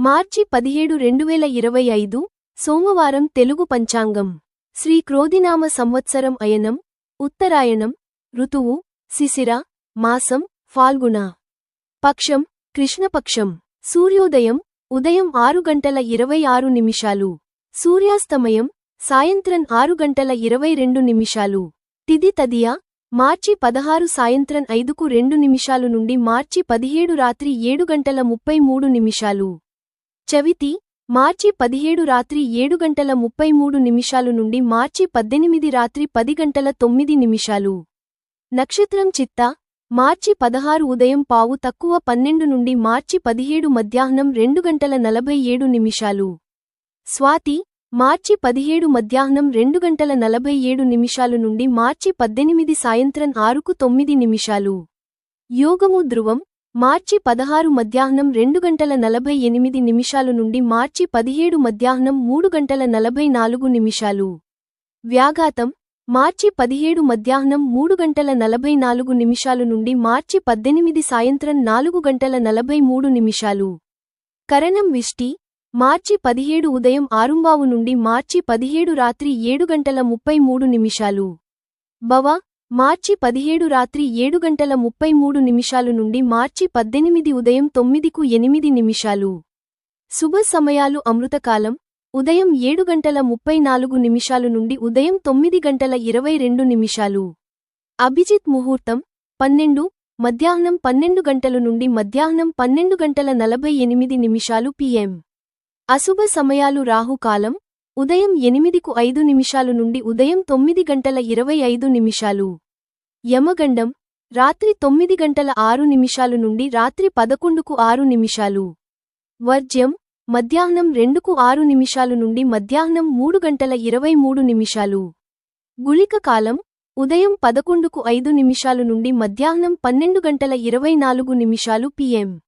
మార్చి పదిహేడు రెండువేల ఇరవై ఐదు సోమవారం తెలుగు పంచాంగం. శ్రీ క్రోధినామ సంవత్సరం అయనం ఉత్తరాయణం ఋతువు శిశిర మాసం ఫాల్గుణ. పక్షం కృష్ణపక్షం. సూర్యోదయం ఉదయం ఆరు గంటల ఇరవై ఆరు నిమిషాలు. సూర్యాస్తమయం సాయంత్రం ఆరు గంటల ఇరవై రెండు నిమిషాలు. తిది తదియ మార్చి పదహారు సాయంత్రం ఐదుకు రెండు నిమిషాలు నుండి మార్చి పదిహేడు రాత్రి ఏడు గంటల ముప్పై మూడు నిమిషాలు. చవితి మార్చి పదిహేడు రాత్రి ఏడు గంటల ముప్పై మూడు నిమిషాలు నుండి మార్చి పద్దెనిమిది రాత్రి పది గంటల తొమ్మిది నిమిషాలు. నక్షత్రం చిత్త మార్చి పదహారు ఉదయం పావు తక్కువ పన్నెండు నుండి మార్చి పదిహేడు మధ్యాహ్నం రెండు గంటల నలభై ఏడు నిమిషాలు. స్వాతి మార్చి పదిహేడు మధ్యాహ్నం రెండు గంటల నలభై ఏడు నిమిషాలు నుండి మార్చి పద్దెనిమిది సాయంత్రం ఆరుకు తొమ్మిది నిమిషాలు. యోగము ధ్రువం మార్చి పదహారు మధ్యాహ్నం రెండు గంటల నలభై ఎనిమిది నిమిషాలు నుండి మార్చి పదిహేడు మధ్యాహ్నం మూడు గంటల నలభై నాలుగు నిమిషాలు. వ్యాఘాతం మార్చి పదిహేడు మధ్యాహ్నం మూడు గంటల నలభై నాలుగు నిమిషాలు నుండి మార్చి పద్దెనిమిది సాయంత్రం నాలుగు గంటల నలభై మూడు నిమిషాలు. కరణం విష్టి మార్చి పదిహేడు ఉదయం ఆరుంబావు నుండి మార్చి పదిహేడు రాత్రి ఏడు గంటల ముప్పై మూడు నిమిషాలు. బవా మార్చి పదిహేడు రాత్రి ఏడు గంటల ముప్పై మూడు నిమిషాలు నుండి మార్చి పద్దెనిమిది ఉదయం తొమ్మిదికు ఎనిమిది నిమిషాలు. శుభ సమయాలు అమృతకాలం. ఉదయం ఏడు గంటల ముప్పై నాలుగు నిమిషాలు నుండి ఉదయం తొమ్మిది గంటల ఇరవై రెండు నిమిషాలు. అభిజిత్ ముహూర్తం. పన్నెండు మధ్యాహ్నం పన్నెండు గంటల నుండి మధ్యాహ్నం పన్నెండు గంటల నలభై ఎనిమిది నిమిషాలు పిఎం అశుభ సమయాలు రాహుకాలం. ఉదయం ఎనిమిదికు ఐదు నిమిషాలు నుండి ఉదయం తొమ్మిది గంటల ఇరవై ఐదు నిమిషాలు. యమగండం రాత్రి తొమ్మిది గంటల ఆరు నిమిషాలు నుండి రాత్రి పదకొండుకు ఆరు నిమిషాలు. వర్జ్యం మధ్యాహ్నం రెండుకు ఆరు నిమిషాలు నుండి మధ్యాహ్నం మూడు గంటల ఇరవై మూడు నిమిషాలు. గుళిక కాలం ఉదయం పదకొండుకు ఐదు నిమిషాలు నుండి మధ్యాహ్నం పన్నెండు గంటల ఇరవై నాలుగు నిమిషాలు పిఎం